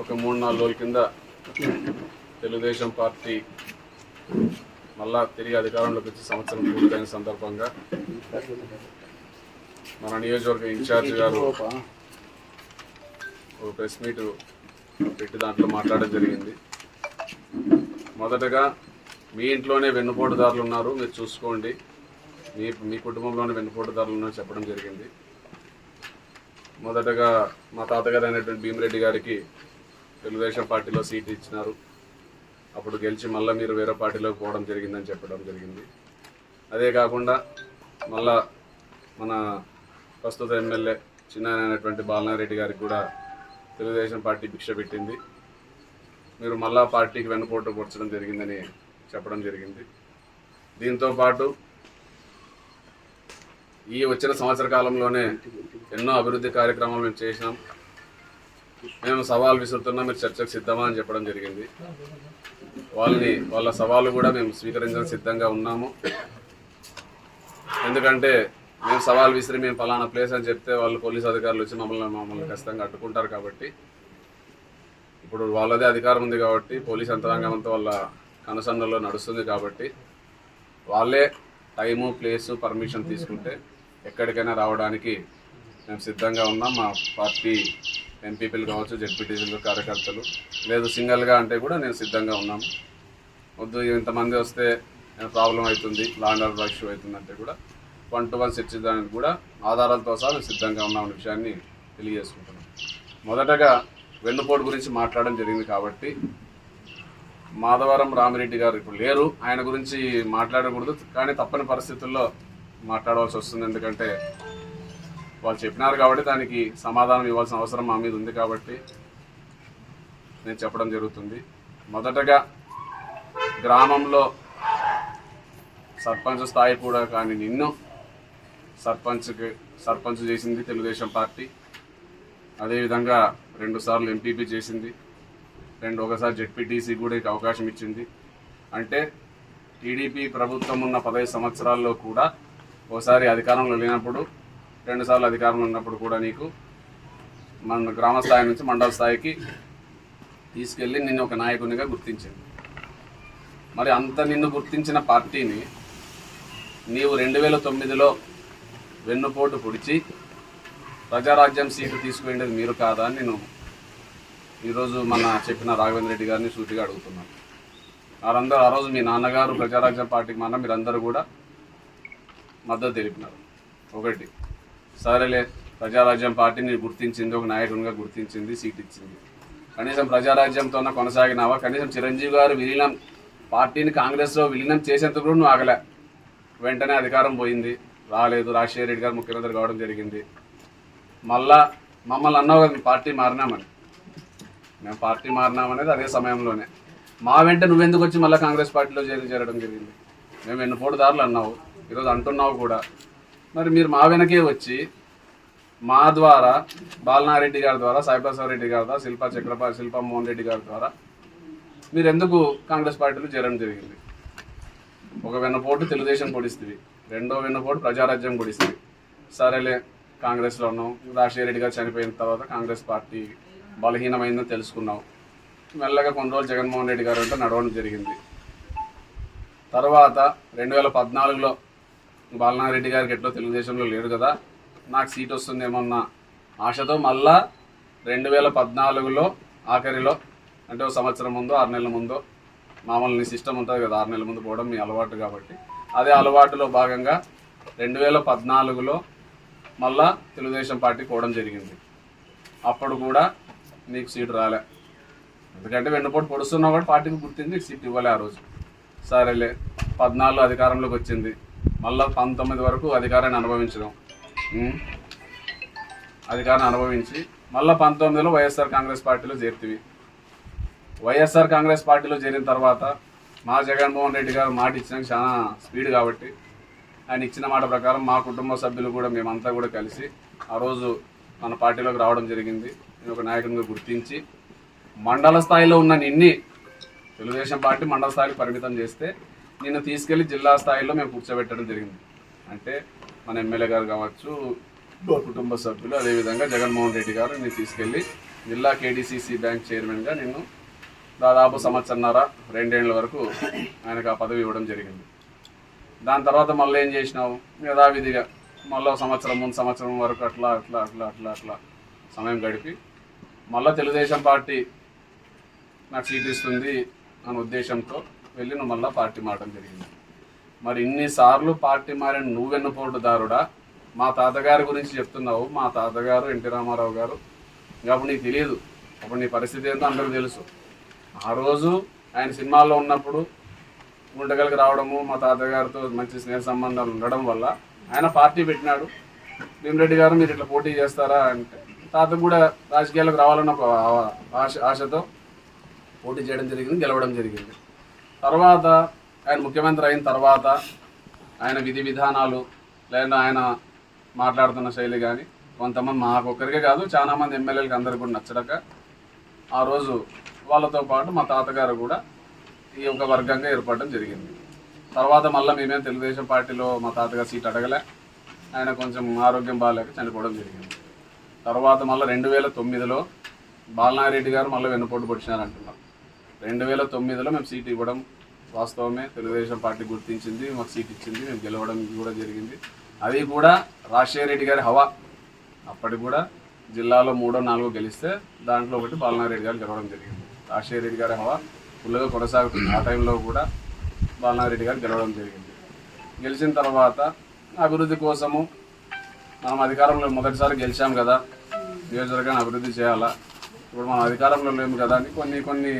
ఒక మూడు నాలుగు రోజుల కింద తెలుగుదేశం పార్టీ మళ్ళా తిరిగి అధికారంలోకి వచ్చి సంవత్సరం పూర్తయిన సందర్భంగా మన నియోజకవర్గ ఇన్ఛార్జ్ గారు ఒక ప్రెస్ మీట్ పెట్టి దాంట్లో మాట్లాడడం జరిగింది. మొదటగా మీ ఇంట్లోనే వెన్నుపోటుదారులు ఉన్నారు మీరు చూసుకోండి. మీ మీ కుటుంబంలోనే వెన్నుపోటుదారులు ఉన్నారు చెప్పడం జరిగింది. మొదటగా మా తాతగారు అయినటువంటి భీమిరెడ్డి గారికి తెలుగుదేశం పార్టీలో సీట్ ఇచ్చినారు. అప్పుడు గెలిచి మళ్ళీ మీరు వేరే పార్టీలోకి పోవడం జరిగిందని చెప్పడం జరిగింది. అదే కాకుండా మళ్ళా మన ప్రస్తుత ఎమ్మెల్యే చిన్న అయినటువంటి బాలనారెడ్డి గారికి కూడా తెలుగుదేశం పార్టీ భిక్ష పెట్టింది. మీరు మళ్ళా పార్టీకి వెన్నుపోటు పొడచడం జరిగిందని చెప్పడం జరిగింది. దీంతో పాటు ఈ వచ్చిన సంవత్సర కాలంలోనే ఎన్నో అభివృద్ధి కార్యక్రమాలు మేము చేసినాం. మేము సవాల్ విసురుతున్నాం మీరు చర్చకు సిద్ధమా అని చెప్పడం జరిగింది. వాళ్ళని వాళ్ళ సవాలు కూడా మేము స్వీకరించడానికి సిద్ధంగా ఉన్నాము. ఎందుకంటే మేము సవాల్ విసిరి మేము ఫలానా ప్లేస్ అని చెప్తే వాళ్ళు పోలీస్ అధికారులు వచ్చి మమ్మల్ని మమ్మల్ని ఖచ్చితంగా అడ్డుకుంటారు కాబట్టి. ఇప్పుడు వాళ్ళదే అధికారం ఉంది కాబట్టి పోలీస్ యంత్రాంగం అంతా వాళ్ళ కనుసన్నలో నడుస్తుంది కాబట్టి వాళ్ళే టైము ప్లేసు పర్మిషన్ తీసుకుంటే ఎక్కడికైనా రావడానికి మేము సిద్ధంగా ఉన్నాం. మా పార్టీ ఎంపీపీలు కావచ్చు జడ్పీటీసీలు కార్యకర్తలు. లేదు సింగిల్గా అంటే కూడా నేను సిద్ధంగా ఉన్నాము వద్దు ఇంతమంది వస్తే ప్రాబ్లం అవుతుంది లాండ్ ఆర్డర్ ఇష్యూ అవుతుంది అంటే కూడా వన్ టు వన్ చర్చించడానికి కూడా ఆధారాలతో సహా సిద్ధంగా ఉన్నామనే విషయాన్ని తెలియజేసుకుంటున్నాం. మొదటగా వెన్నుపోటు గురించి మాట్లాడడం జరిగింది కాబట్టి మాధవరం రామిరెడ్డి గారు ఇప్పుడు లేరు. ఆయన గురించి మాట్లాడకూడదు కానీ తప్పని పరిస్థితుల్లో మాట్లాడవలసి వస్తుంది. ఎందుకంటే వాళ్ళు చెప్పినారు కాబట్టి దానికి సమాధానం ఇవ్వాల్సిన అవసరం మా మీద ఉంది కాబట్టి నేను చెప్పడం జరుగుతుంది. మొదటగా గ్రామంలో సర్పంచ్ స్థాయి కూడా కానీ నిన్ను సర్పంచ్కి సర్పంచ్ చేసింది తెలుగుదేశం పార్టీ. అదేవిధంగా రెండుసార్లు ఎంపీపీ చేసింది. రెండు ఒకసారి జెడ్పీటీసీ కూడా అవకాశం ఇచ్చింది. అంటే టీడీపీ ప్రభుత్వం ఉన్న పదహైదు సంవత్సరాల్లో కూడా ఓసారి అధికారంలో లేనప్పుడు రెండుసార్లు అధికారంలో ఉన్నప్పుడు కూడా నీకు మన గ్రామ స్థాయి నుంచి మండల స్థాయికి తీసుకెళ్ళి నిన్ను ఒక నాయకునిగా గుర్తించింది మరి అంత నిన్ను గుర్తించిన పార్టీని నీవు రెండు వేల తొమ్మిదిలో వెన్నుపోటు పొడిచి ప్రజారాజ్యం సీటు తీసుకువెళ్ళేది మీరు కాదా అని నేను ఈరోజు మన చెప్పిన రాఘవేంద్ర రెడ్డి గారిని సూటిగా అడుగుతున్నాను. వారందరూ ఆ రోజు మీ నాన్నగారు ప్రజారాజ్యం పార్టీకి మన మీరందరూ కూడా మద్దతు తెలిపినారు. ఒకటి సరేలే ప్రజారాజ్యం పార్టీని గుర్తించింది ఒక నాయకునిగా గుర్తించింది సీట్ ఇచ్చింది. కనీసం ప్రజారాజ్యంతోనే కొనసాగినావా? కనీసం చిరంజీవి గారు విలీనం పార్టీని కాంగ్రెస్లో విలీనం చేసేందుకు కూడా నువ్వు ఆగలే. వెంటనే అధికారం పోయింది. రాలేదు రాజశేఖర రెడ్డి గారు ముఖ్యమంత్రి కావడం జరిగింది. మళ్ళా మమ్మల్ని అన్నావు కదా మీ పార్టీ మారినామని. మేము పార్టీ మారినామనేది అదే సమయంలోనే. మా వెంట నువ్వెందుకు వచ్చి మళ్ళీ కాంగ్రెస్ పార్టీలో చేరడం జరిగింది? మేము ఎన్ని పోటుదారులు అన్నావు? ఈరోజు అంటున్నావు కూడా. మరి మీరు మా వెనకే వచ్చి మా ద్వారా బాలనారెడ్డి గారి ద్వారా సాయిప్రసాద్ రెడ్డి గారి ద్వారా శిల్పా చక్రపాటి శిల్పా మోహన్ రెడ్డి గారి ద్వారా మీరు ఎందుకు కాంగ్రెస్ పార్టీలో చేరడం జరిగింది? ఒక వెన్నపోటు తెలుగుదేశం పొడిస్తుంది. రెండో వెన్నపోటు ప్రజారాజ్యం పొడిస్తుంది. సరేలే కాంగ్రెస్లో ఉన్నాం. రాజశేఖర రెడ్డి గారు చనిపోయిన తర్వాత కాంగ్రెస్ పార్టీ బలహీనమైందని తెలుసుకున్నాం. మెల్లగా కొన్ని రోజులు జగన్మోహన్ రెడ్డి గారు అంటే నడవడం జరిగింది. తర్వాత రెండు వేల పద్నాలుగులో బాలనారెడ్డి గారికి ఎట్లో తెలుగుదేశంలో లేడు కదా నాకు సీట్ వస్తుందేమన్న ఆశతో మళ్ళా రెండు వేల పద్నాలుగులో ఆఖరిలో అంటే ఒక సంవత్సరం ముందు ఆరు నెలల ముందు మామూలు నీ సిస్టమ్ ఉంటుంది కదా ఆరు నెలల ముందు పోవడం మీ అలవాటు కాబట్టి. అదే అలవాటులో భాగంగా రెండు వేల పద్నాలుగులో మళ్ళా తెలుగుదేశం పార్టీ పోవడం జరిగింది. అప్పుడు కూడా నీకు సీటు రాలే. ఎందుకంటే వెన్నుపోటు పొడుస్తున్నా కూడా పార్టీకి గుర్తింది నీకు సీట్ ఇవ్వలే ఆ రోజు. సరేలే పద్నాలుగు అధికారంలోకి వచ్చింది. మళ్ళీ పంతొమ్మిది వరకు అధికారాన్ని అనుభవించడం. అధికారాన్ని అనుభవించి మళ్ళీ పంతొమ్మిదిలో వైఎస్ఆర్ కాంగ్రెస్ పార్టీలో చేరితివి. వైఎస్ఆర్ కాంగ్రెస్ పార్టీలో చేరిన తర్వాత మా జగన్మోహన్ రెడ్డి గారు మాట ఇచ్చినాక చాలా స్పీడ్ కాబట్టి ఆయన ఇచ్చిన మాట ప్రకారం మా కుటుంబ సభ్యులు కూడా మేమంతా కూడా కలిసి ఆ రోజు మన పార్టీలోకి రావడం జరిగింది. నేను ఒక నాయకునిగా గుర్తించి మండల స్థాయిలో ఉన్న నిన్ని తెలుగుదేశం పార్టీ మండల స్థాయికి పరిమితం చేస్తే నిన్ను తీసుకెళ్ళి జిల్లా స్థాయిలో మేము కూర్చోబెట్టడం జరిగింది. అంటే మన ఎమ్మెల్యే గారు కావచ్చు కుటుంబ సభ్యులు అదేవిధంగా జగన్మోహన్ రెడ్డి గారు నేను తీసుకెళ్ళి జిల్లా కేడీసీసీ బ్యాంక్ చైర్మన్గా నేను దాదాపు సంవత్సరన్నర రెండేళ్ళ వరకు ఆయనకు ఆ పదవి ఇవ్వడం జరిగింది. దాని తర్వాత మళ్ళీ ఏం చేసినావు? యథావిధిగా మళ్ళీ సంవత్సరం ముందు సంవత్సరం వరకు అట్లా అట్లా అట్లా అట్లా అట్లా సమయం గడిపి మళ్ళీ తెలుగుదేశం పార్టీ నాకు సీట్ ఇస్తుంది అనే ఉద్దేశంతో వెళ్ళి నువ్వు మళ్ళీ పార్టీ మారడం జరిగింది. మరి ఇన్నిసార్లు పార్టీ మారిన నువ్వెన్నుపోటుదారుడా? మా తాతగారి గురించి చెప్తున్నావు. మా తాతగారు ఎన్టీ రామారావు గారు. ఇంకా అప్పుడు నీకు తెలియదు అప్పుడు నీ పరిస్థితి ఏంటో అందరికీ తెలుసు. ఆ రోజు ఆయన సినిమాల్లో ఉన్నప్పుడు గుంటగలికి రావడము మా తాతగారితో మంచి స్నేహ సంబంధాలు ఉండడం వల్ల ఆయన పార్టీ పెట్టినాడు. భీమరెడ్డి గారు మీరు ఇట్లా పోటీ చేస్తారా అంటే తాత కూడా రాజకీయాలకు రావాలన్న ఒక ఆశ ఆశతో పోటీ చేయడం జరిగింది గెలవడం జరిగింది. తర్వాత ఆయన ముఖ్యమంత్రి అయిన తర్వాత ఆయన విధి విధానాలు లేదా ఆయన మాట్లాడుతున్న శైలి కానీ కొంతమంది మాకొక్కరికే కాదు చాలా మంది ఎమ్మెల్యేలకు అందరికి కూడా నచ్చడక ఆ రోజు వాళ్ళతో పాటు మా తాతగారు కూడా ఈ ఒక వర్గంగా ఏర్పడడం జరిగింది. తర్వాత మళ్ళీ మేమే తెలుగుదేశం పార్టీలో మా తాతగారు సీట్ అడగలే. ఆయన కొంచెం ఆరోగ్యం బాగాలేక చనిపోవడం జరిగింది. తర్వాత మళ్ళీ రెండు వేల తొమ్మిదిలో బాలనారెడ్డి గారు మళ్ళీ వెన్నుపోటు పొడిచినారంటున్నారు. రెండు వేల తొమ్మిదిలో మేము సీట్ ఇవ్వడం వాస్తవమే తెలుగుదేశం పార్టీ గుర్తించింది మాకు సీట్ ఇచ్చింది మేము గెలవడం కూడా జరిగింది. అది కూడా రాజశేఖర రెడ్డి గారి హవా. అప్పటి కూడా జిల్లాలో మూడో నాలుగో గెలిస్తే దాంట్లో ఒకటి బాలనారెడ్డి గారు గెలవడం జరిగింది. రాజశేఖర రెడ్డి గారి హవా ఫుల్గా కొనసాగుతుంది. ఆ టైంలో కూడా బాలనారెడ్డి గారు గెలవడం జరిగింది. గెలిచిన తర్వాత అభివృద్ధి కోసము మనం అధికారంలో మొదటిసారి గెలిచాం కదా. నియోజకవర్గాన్ని అభివృద్ధి చేయాలా? ఇప్పుడు మనం అధికారంలో లేము కదా అని కొన్ని కొన్ని